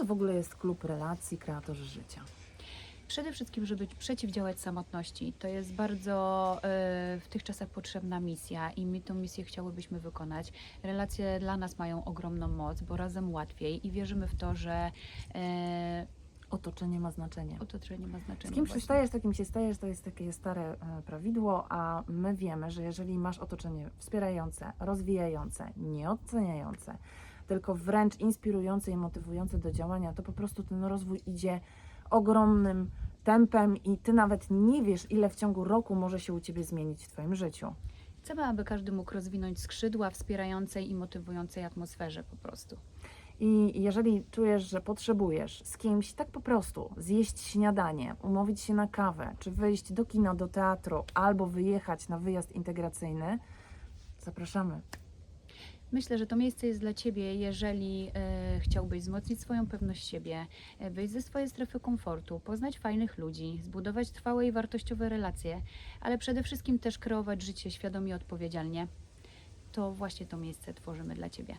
co w ogóle jest klub relacji kreatorzy życia? Przede wszystkim, żeby przeciwdziałać samotności. To jest bardzo e, w tych czasach potrzebna misja i my tą misję chciałybyśmy wykonać. Relacje dla nas mają ogromną moc, bo razem łatwiej i wierzymy w to, że e, Otoczenie ma znaczenie. otoczenie ma znaczenie. Z kim właśnie. przystajesz, takim się stajesz, to jest takie stare e, prawidło, a my wiemy, że jeżeli masz otoczenie wspierające, rozwijające, nieoceniające, tylko wręcz inspirujące i motywujące do działania, to po prostu ten rozwój idzie ogromnym tempem i ty nawet nie wiesz, ile w ciągu roku może się u ciebie zmienić w twoim życiu. Chcemy, aby każdy mógł rozwinąć skrzydła wspierającej i motywującej atmosferze po prostu. I jeżeli czujesz, że potrzebujesz z kimś tak po prostu zjeść śniadanie, umówić się na kawę, czy wyjść do kina, do teatru, albo wyjechać na wyjazd integracyjny, zapraszamy. Myślę, że to miejsce jest dla Ciebie, jeżeli e, chciałbyś wzmocnić swoją pewność siebie, e, wyjść ze swojej strefy komfortu, poznać fajnych ludzi, zbudować trwałe i wartościowe relacje, ale przede wszystkim też kreować życie świadomie i odpowiedzialnie. To właśnie to miejsce tworzymy dla Ciebie.